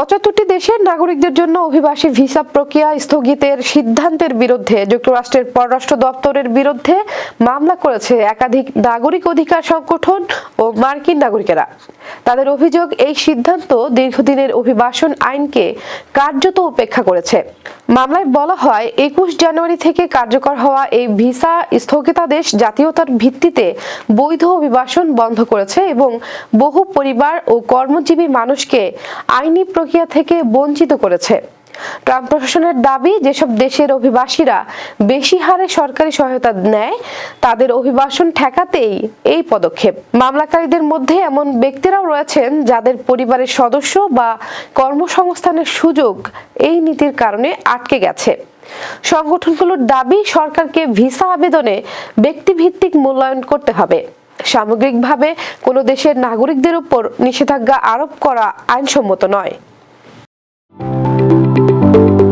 পঁচাত্তরটি দেশের নাগরিকদের জন্য অভিবাসী ভিসা প্রক্রিয়া স্থগিতের সিদ্ধান্তের বিরুদ্ধে যুক্তরাষ্ট্রের পররাষ্ট্র দপ্তরের বিরুদ্ধে মামলা করেছে একাধিক নাগরিক অধিকার সংগঠন ও মার্কিন নাগরিকেরা। তাদের অভিযোগ, এই সিদ্ধান্ত দীর্ঘদিনের অভিবাসন আইনকে কার্যত উপেক্ষা করেছে। মামলায় বলা হয়, একুশ জানুয়ারি থেকে কার্যকর হওয়া এই ভিসা স্থগিতাদেশ জাতীয়তার ভিত্তিতে বৈধ অভিবাসন বন্ধ করেছে এবং বহু পরিবার ও কর্মজীবী মানুষকে আইনি প্রক্রিয়া থেকে বঞ্চিত করেছে। ট্রাম্প প্রশাসনের দাবি, যেসব দেশের অভিবাসীরা বেশি হারে সরকারি সহায়তা নেয়, তাদের অভিবাসন ঠেকাতেই এই পদক্ষেপ। মামলাকারীদের মধ্যে এমন ব্যক্তিরাও রয়েছেন যাদের পরিবারের সদস্য বা কর্মসংস্থানের সুযোগ এই নীতির কারণে আটকে গেছে। সংগঠনগুলোর দাবি, সরকারকে ভিসা আবেদনে ব্যক্তিভিত্তিক মূল্যায়ন করতে হবে। সামগ্রিকভাবে কোনো দেশের নাগরিকদের উপর নিষেধাজ্ঞা আরোপ করা আইনসম্মত নয়। Thank you.